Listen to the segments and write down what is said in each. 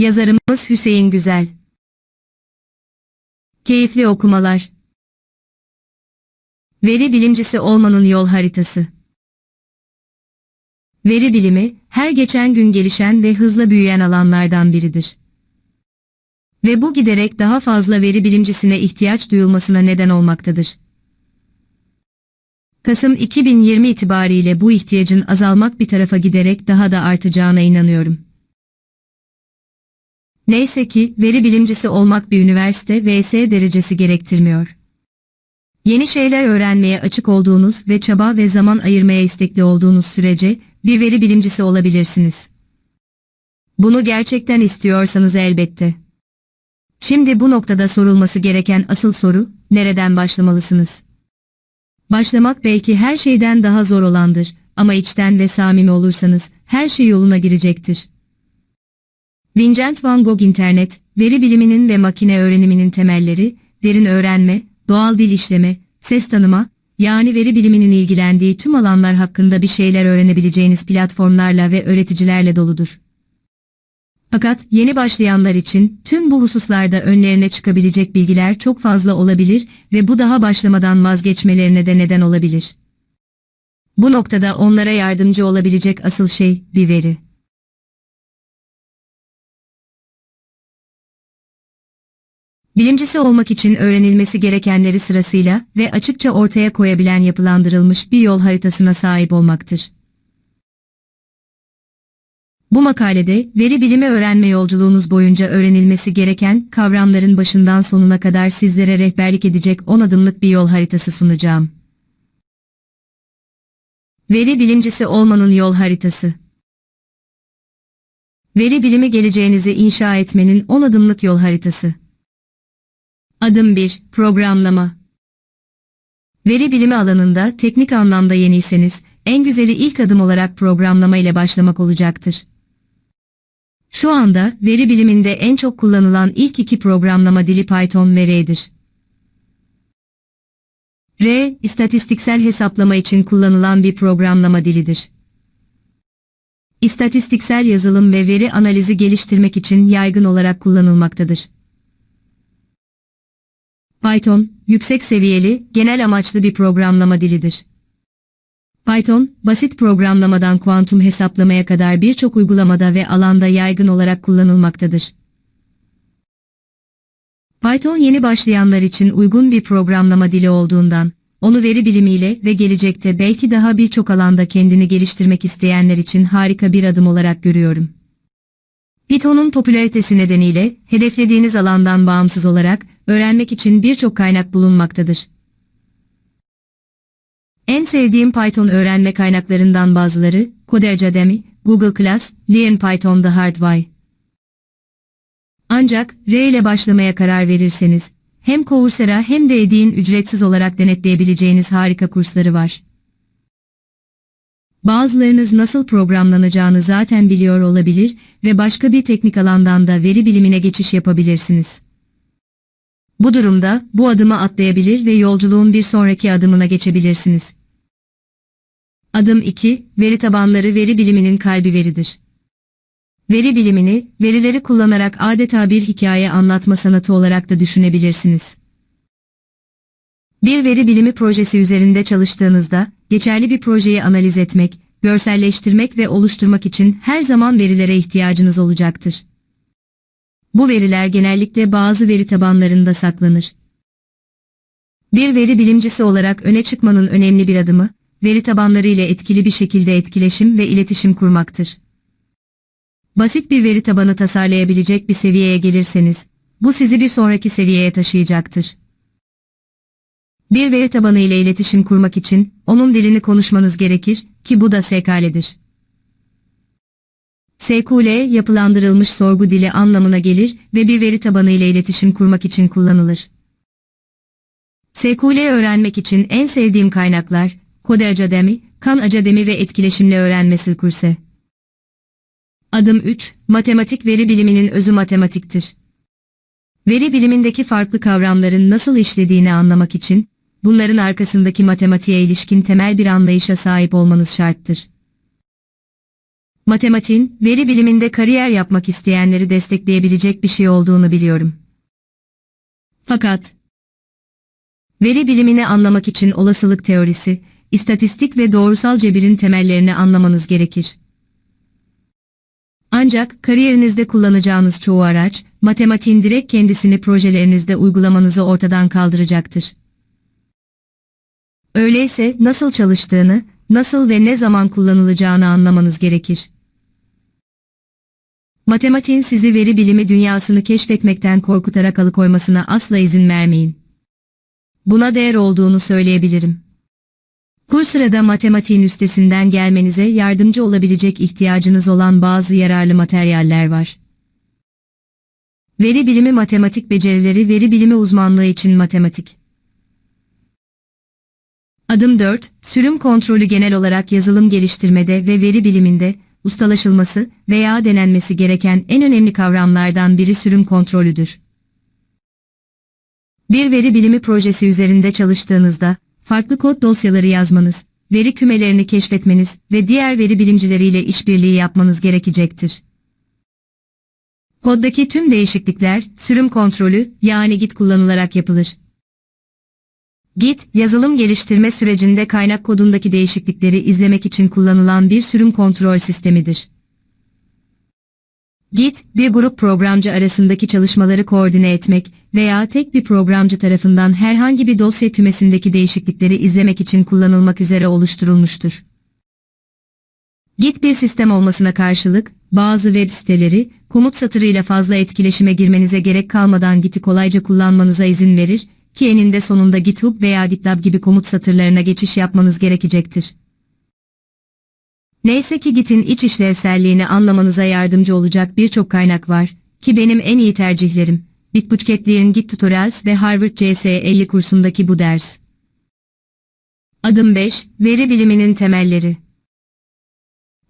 Yazarımız Hüseyin Güzel. Keyifli okumalar. Veri bilimcisi olmanın yol haritası. Veri bilimi, her geçen gün gelişen ve hızla büyüyen alanlardan biridir. Ve bu giderek daha fazla veri bilimcisine ihtiyaç duyulmasına neden olmaktadır. Kasım 2020 itibariyle bu ihtiyacın azalmak bir tarafa giderek daha da artacağına inanıyorum. Neyse ki veri bilimcisi olmak bir üniversite vs derecesi gerektirmiyor. Yeni şeyler öğrenmeye açık olduğunuz ve çaba ve zaman ayırmaya istekli olduğunuz sürece bir veri bilimcisi olabilirsiniz. Bunu gerçekten istiyorsanız elbette. Şimdi bu noktada sorulması gereken asıl soru, nereden başlamalısınız? Başlamak belki her şeyden daha zor olandır ama içten ve samimi olursanız her şey yoluna girecektir. Vincent van Gogh İnternet, veri biliminin ve makine öğreniminin temelleri, derin öğrenme, doğal dil işleme, ses tanıma, yani veri biliminin ilgilendiği tüm alanlar hakkında bir şeyler öğrenebileceğiniz platformlarla ve öğreticilerle doludur. Fakat yeni başlayanlar için tüm bu hususlarda önlerine çıkabilecek bilgiler çok fazla olabilir ve bu daha başlamadan vazgeçmelerine de neden olabilir. Bu noktada onlara yardımcı olabilecek asıl şey bir veri. Bilimcisi olmak için öğrenilmesi gerekenleri sırasıyla ve açıkça ortaya koyabilen yapılandırılmış bir yol haritasına sahip olmaktır. Bu makalede veri bilimi öğrenme yolculuğunuz boyunca öğrenilmesi gereken kavramların başından sonuna kadar sizlere rehberlik edecek 10 adımlık bir yol haritası sunacağım. Veri bilimcisi olmanın yol haritası. Veri bilimi geleceğinizi inşa etmenin 10 adımlık yol haritası. Adım 1. Programlama. Veri bilimi alanında teknik anlamda yeniyseniz, en güzeli ilk adım olarak programlama ile başlamak olacaktır. Şu anda veri biliminde en çok kullanılan ilk iki programlama dili Python ve R'dir. R, istatistiksel hesaplama için kullanılan bir programlama dilidir. İstatistiksel yazılım ve veri analizi geliştirmek için yaygın olarak kullanılmaktadır. Python, yüksek seviyeli, genel amaçlı bir programlama dilidir. Python, basit programlamadan kuantum hesaplamaya kadar birçok uygulamada ve alanda yaygın olarak kullanılmaktadır. Python yeni başlayanlar için uygun bir programlama dili olduğundan, onu veri bilimiyle ve gelecekte belki daha birçok alanda kendini geliştirmek isteyenler için harika bir adım olarak görüyorum. Python'un popülaritesi nedeniyle, hedeflediğiniz alandan bağımsız olarak, öğrenmek için birçok kaynak bulunmaktadır. En sevdiğim Python öğrenme kaynaklarından bazıları, Code Academy, Google Class, Learn Python The Hard Way. Ancak, R ile başlamaya karar verirseniz, hem Coursera hem de Eddy'in ücretsiz olarak denetleyebileceğiniz harika kursları var. Bazılarınız nasıl programlanacağını zaten biliyor olabilir ve başka bir teknik alandan da veri bilimine geçiş yapabilirsiniz. Bu durumda bu adımı atlayabilir ve yolculuğun bir sonraki adımına geçebilirsiniz. Adım 2, veri tabanları veri biliminin kalbi veridir. Veri bilimini, verileri kullanarak adeta bir hikaye anlatma sanatı olarak da düşünebilirsiniz. Bir veri bilimi projesi üzerinde çalıştığınızda, geçerli bir projeyi analiz etmek, görselleştirmek ve oluşturmak için her zaman verilere ihtiyacınız olacaktır. Bu veriler genellikle bazı veri tabanlarında saklanır. Bir veri bilimcisi olarak öne çıkmanın önemli bir adımı, veri tabanları ile etkili bir şekilde etkileşim ve iletişim kurmaktır. Basit bir veri tabanı tasarlayabilecek bir seviyeye gelirseniz, bu sizi bir sonraki seviyeye taşıyacaktır. Bir veri tabanı ile iletişim kurmak için, onun dilini konuşmanız gerekir, ki bu da SQL'dir. SQL, yapılandırılmış sorgu dili anlamına gelir ve bir veri tabanı ile iletişim kurmak için kullanılır. SQL öğrenmek için en sevdiğim kaynaklar, Code Academy, Khan Academy ve Etkileşimli Öğrenme Kurse. Adım 3, Matematik veri biliminin özü matematiktir. Veri bilimindeki farklı kavramların nasıl işlediğini anlamak için, bunların arkasındaki matematiğe ilişkin temel bir anlayışa sahip olmanız şarttır. Matematiğin, veri biliminde kariyer yapmak isteyenleri destekleyebilecek bir şey olduğunu biliyorum. Fakat, veri bilimini anlamak için olasılık teorisi, istatistik ve doğrusal cebirin temellerini anlamanız gerekir. Ancak kariyerinizde kullanacağınız çoğu araç, matematiğin direkt kendisini projelerinizde uygulamanızı ortadan kaldıracaktır. Öyleyse nasıl çalıştığını, nasıl ve ne zaman kullanılacağını anlamanız gerekir. Matematiğin sizi veri bilimi dünyasını keşfetmekten korkutarak alıkoymasına asla izin vermeyin. Buna değer olduğunu söyleyebilirim. Kur sırada matematiğin üstesinden gelmenize yardımcı olabilecek ihtiyacınız olan bazı yararlı materyaller var. Veri bilimi matematik becerileri veri bilimi uzmanlığı için matematik. Adım 4, sürüm kontrolü genel olarak yazılım geliştirmede ve veri biliminde, ustalaşılması veya denenmesi gereken en önemli kavramlardan biri sürüm kontrolüdür. Bir veri bilimi projesi üzerinde çalıştığınızda, farklı kod dosyaları yazmanız, veri kümelerini keşfetmeniz ve diğer veri bilimcileriyle işbirliği yapmanız gerekecektir. Koddaki tüm değişiklikler, sürüm kontrolü yani Git kullanılarak yapılır. Git, yazılım geliştirme sürecinde kaynak kodundaki değişiklikleri izlemek için kullanılan bir sürüm kontrol sistemidir. Git, bir grup programcı arasındaki çalışmaları koordine etmek veya tek bir programcı tarafından herhangi bir dosya kümesindeki değişiklikleri izlemek için kullanılmak üzere oluşturulmuştur. Git bir sistem olmasına karşılık, bazı web siteleri, komut satırıyla fazla etkileşime girmenize gerek kalmadan Git'i kolayca kullanmanıza izin verir ki eninde sonunda GitHub veya GitLab gibi komut satırlarına geçiş yapmanız gerekecektir. Neyse ki Git'in iç işlevselliğini anlamanıza yardımcı olacak birçok kaynak var ki benim en iyi tercihlerim. Bitbucket'liğin Git Tutorials ve Harvard CS50 kursundaki bu ders. Adım 5, Veri biliminin temelleri.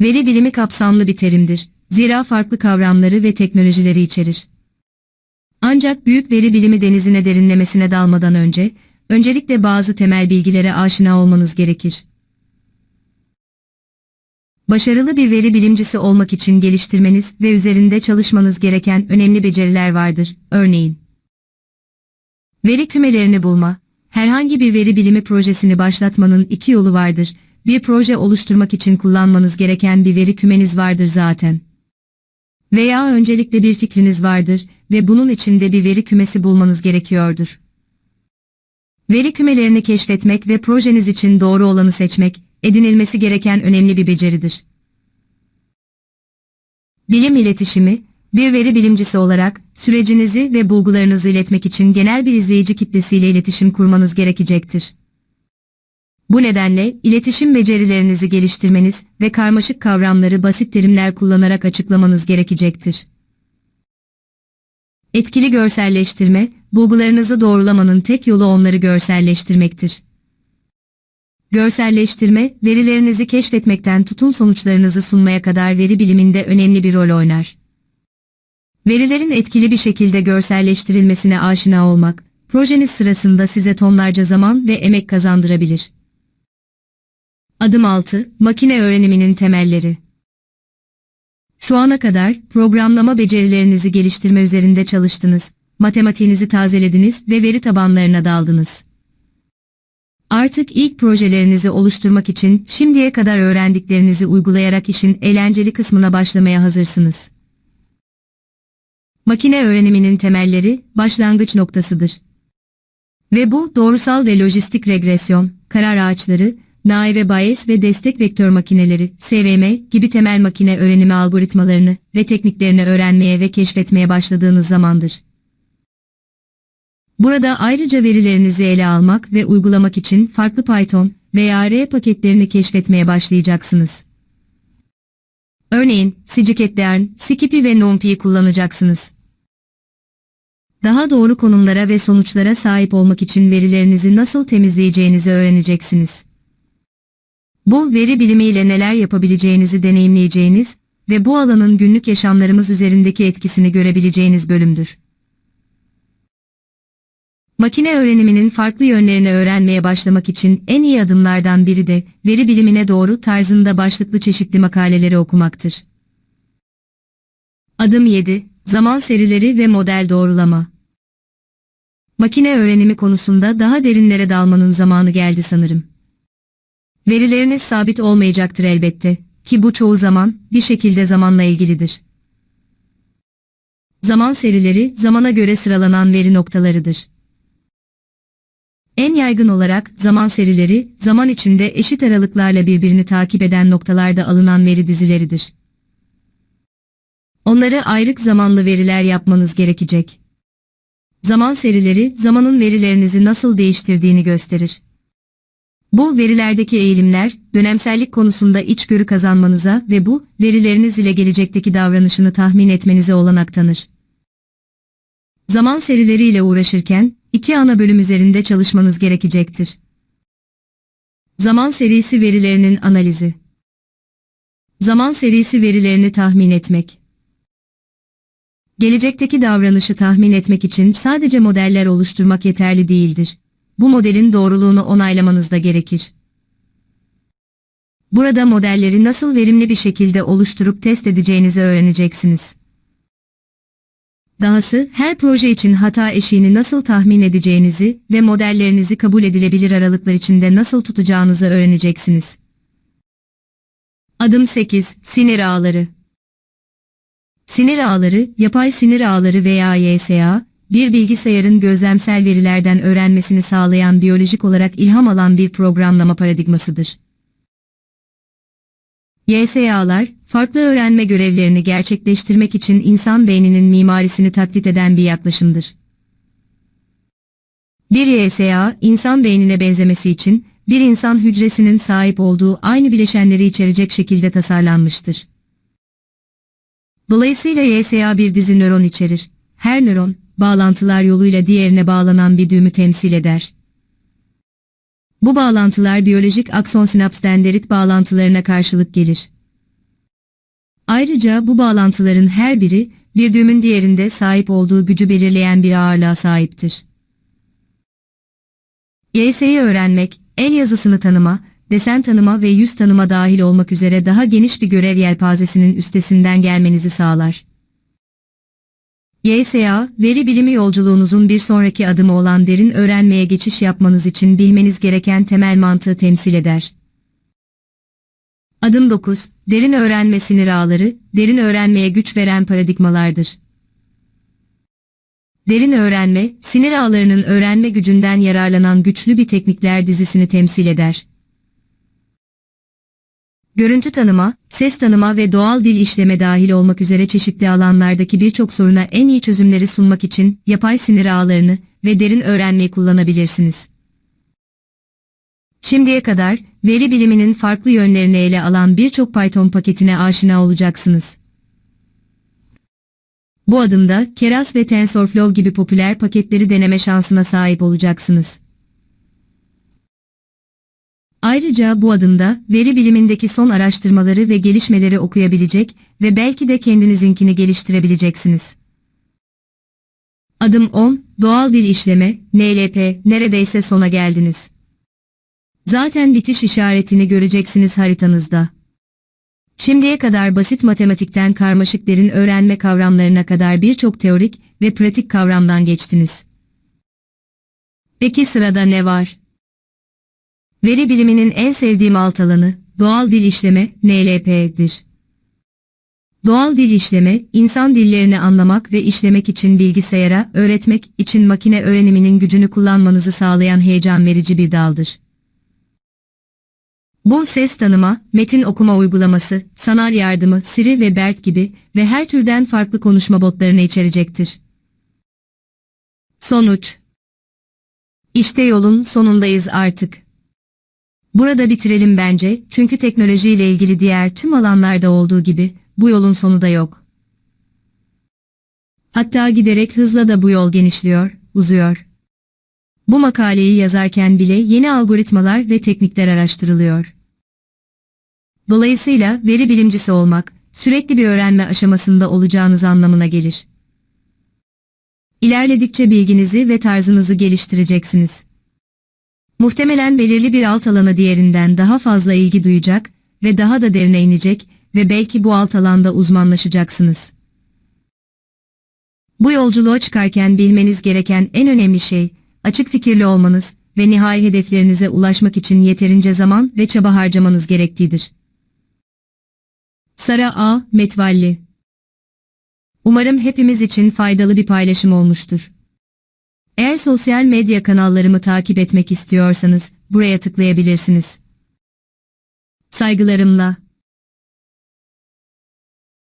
Veri bilimi kapsamlı bir terimdir. Zira farklı kavramları ve teknolojileri içerir. Ancak büyük veri bilimi denizine derinlemesine dalmadan önce, öncelikle bazı temel bilgilere aşina olmanız gerekir. Başarılı bir veri bilimcisi olmak için geliştirmeniz ve üzerinde çalışmanız gereken önemli beceriler vardır. Örneğin, veri kümelerini bulma, herhangi bir veri bilimi projesini başlatmanın iki yolu vardır. Bir proje oluşturmak için kullanmanız gereken bir veri kümeniz vardır zaten. Veya öncelikle bir fikriniz vardır ve bunun içinde bir veri kümesi bulmanız gerekiyordur. Veri kümelerini keşfetmek ve projeniz için doğru olanı seçmek, edinilmesi gereken önemli bir beceridir. Bilim iletişimi, bir veri bilimcisi olarak sürecinizi ve bulgularınızı iletmek için genel bir izleyici kitlesiyle iletişim kurmanız gerekecektir. Bu nedenle iletişim becerilerinizi geliştirmeniz ve karmaşık kavramları basit terimler kullanarak açıklamanız gerekecektir. Etkili görselleştirme, bulgularınızı doğrulamanın tek yolu onları görselleştirmektir. Görselleştirme, verilerinizi keşfetmekten tutun sonuçlarınızı sunmaya kadar veri biliminde önemli bir rol oynar. Verilerin etkili bir şekilde görselleştirilmesine aşina olmak, projeniz sırasında size tonlarca zaman ve emek kazandırabilir. Adım 6, makine öğreniminin temelleri. Şu ana kadar programlama becerilerinizi geliştirme üzerinde çalıştınız, matematiğinizi tazelediniz ve veri tabanlarına daldınız. Artık ilk projelerinizi oluşturmak için şimdiye kadar öğrendiklerinizi uygulayarak işin eğlenceli kısmına başlamaya hazırsınız. Makine öğreniminin temelleri başlangıç noktasıdır. Ve bu doğrusal ve lojistik regresyon, karar ağaçları, naive Bayes ve destek vektör makineleri, SVM gibi temel makine öğrenimi algoritmalarını ve tekniklerini öğrenmeye ve keşfetmeye başladığınız zamandır. Burada ayrıca verilerinizi ele almak ve uygulamak için farklı Python veya R paketlerini keşfetmeye başlayacaksınız. Örneğin, scikit-learn, Skippy ve NumPy'yi kullanacaksınız. Daha doğru konumlara ve sonuçlara sahip olmak için verilerinizi nasıl temizleyeceğinizi öğreneceksiniz. Bu veri bilimiyle neler yapabileceğinizi deneyimleyeceğiniz ve bu alanın günlük yaşamlarımız üzerindeki etkisini görebileceğiniz bölümdür. Makine öğreniminin farklı yönlerini öğrenmeye başlamak için en iyi adımlardan biri de veri bilimine doğru tarzında başlıklı çeşitli makaleleri okumaktır. Adım 7. Zaman serileri ve model doğrulama. Makine öğrenimi konusunda daha derinlere dalmanın zamanı geldi sanırım. Verileriniz sabit olmayacaktır elbette ki bu çoğu zaman bir şekilde zamanla ilgilidir. Zaman serileri zamana göre sıralanan veri noktalarıdır. En yaygın olarak zaman serileri zaman içinde eşit aralıklarla birbirini takip eden noktalarda alınan veri dizileridir. Onları ayrık zamanlı veriler yapmanız gerekecek. Zaman serileri zamanın verilerinizi nasıl değiştirdiğini gösterir. Bu verilerdeki eğilimler, dönemsellik konusunda içgörü kazanmanıza ve bu, verileriniz ile gelecekteki davranışını tahmin etmenize olanak tanır. Zaman serileriyle uğraşırken, iki ana bölüm üzerinde çalışmanız gerekecektir. Zaman serisi verilerinin analizi. Zaman serisi verilerini tahmin etmek. Gelecekteki davranışı tahmin etmek için sadece modeller oluşturmak yeterli değildir. Bu modelin doğruluğunu onaylamanız da gerekir. Burada modelleri nasıl verimli bir şekilde oluşturup test edeceğinizi öğreneceksiniz. Dahası her proje için hata eşiğini nasıl tahmin edeceğinizi ve modellerinizi kabul edilebilir aralıklar içinde nasıl tutacağınızı öğreneceksiniz. Adım 8. Sinir ağları Sinir ağları, yapay sinir ağları veya YSA, bir bilgisayarın gözlemsel verilerden öğrenmesini sağlayan biyolojik olarak ilham alan bir programlama paradigmasıdır. YSA'lar, farklı öğrenme görevlerini gerçekleştirmek için insan beyninin mimarisini taklit eden bir yaklaşımdır. Bir YSA, insan beynine benzemesi için, bir insan hücresinin sahip olduğu aynı bileşenleri içerecek şekilde tasarlanmıştır. Dolayısıyla YSA bir dizi nöron içerir. Her nöron, bağlantılar yoluyla diğerine bağlanan bir düğümü temsil eder. Bu bağlantılar biyolojik akson sinaps dendrit bağlantılarına karşılık gelir. Ayrıca bu bağlantıların her biri, bir düğümün diğerinde sahip olduğu gücü belirleyen bir ağırlığa sahiptir. YS'yi öğrenmek, el yazısını tanıma, desen tanıma ve yüz tanıma dahil olmak üzere daha geniş bir görev yelpazesinin üstesinden gelmenizi sağlar. YSA, veri bilimi yolculuğunuzun bir sonraki adımı olan derin öğrenmeye geçiş yapmanız için bilmeniz gereken temel mantığı temsil eder. Adım 9. Derin öğrenme sinir ağları, derin öğrenmeye güç veren paradigmalardır. Derin öğrenme, sinir ağlarının öğrenme gücünden yararlanan güçlü bir teknikler dizisini temsil eder. Görüntü tanıma, ses tanıma ve doğal dil işleme dahil olmak üzere çeşitli alanlardaki birçok soruna en iyi çözümleri sunmak için yapay sinir ağlarını ve derin öğrenmeyi kullanabilirsiniz. Şimdiye kadar, veri biliminin farklı yönlerini ele alan birçok Python paketine aşina olacaksınız. Bu adımda Keras ve TensorFlow gibi popüler paketleri deneme şansına sahip olacaksınız. Ayrıca bu adımda veri bilimindeki son araştırmaları ve gelişmeleri okuyabilecek ve belki de kendinizinkini geliştirebileceksiniz. Adım 10, Doğal Dil İşleme, NLP, neredeyse sona geldiniz. Zaten bitiş işaretini göreceksiniz haritanızda. Şimdiye kadar basit matematikten karmaşık derin öğrenme kavramlarına kadar birçok teorik ve pratik kavramdan geçtiniz. Peki sırada ne var? Veri biliminin en sevdiğim alt alanı, doğal dil işleme, NLP'dir. Doğal dil işleme, insan dillerini anlamak ve işlemek için bilgisayara, öğretmek için makine öğreniminin gücünü kullanmanızı sağlayan heyecan verici bir daldır. Bu ses tanıma, metin okuma uygulaması, sanal yardımı, Siri ve BERT gibi ve her türden farklı konuşma botlarını içerecektir. Sonuç İşte yolun sonundayız artık. Burada bitirelim bence çünkü teknolojiyle ilgili diğer tüm alanlarda olduğu gibi bu yolun sonu da yok. Hatta giderek hızla da bu yol genişliyor, uzuyor. Bu makaleyi yazarken bile yeni algoritmalar ve teknikler araştırılıyor. Dolayısıyla veri bilimcisi olmak, sürekli bir öğrenme aşamasında olacağınız anlamına gelir. İlerledikçe bilginizi ve tarzınızı geliştireceksiniz. Muhtemelen belirli bir alt alana diğerinden daha fazla ilgi duyacak ve daha da derine inecek ve belki bu alt alanda uzmanlaşacaksınız. Bu yolculuğa çıkarken bilmeniz gereken en önemli şey, açık fikirli olmanız ve nihai hedeflerinize ulaşmak için yeterince zaman ve çaba harcamanız gerektiğidir. Sara A. Metvalli Umarım hepimiz için faydalı bir paylaşım olmuştur. Eğer sosyal medya kanallarımı takip etmek istiyorsanız buraya tıklayabilirsiniz. Saygılarımla.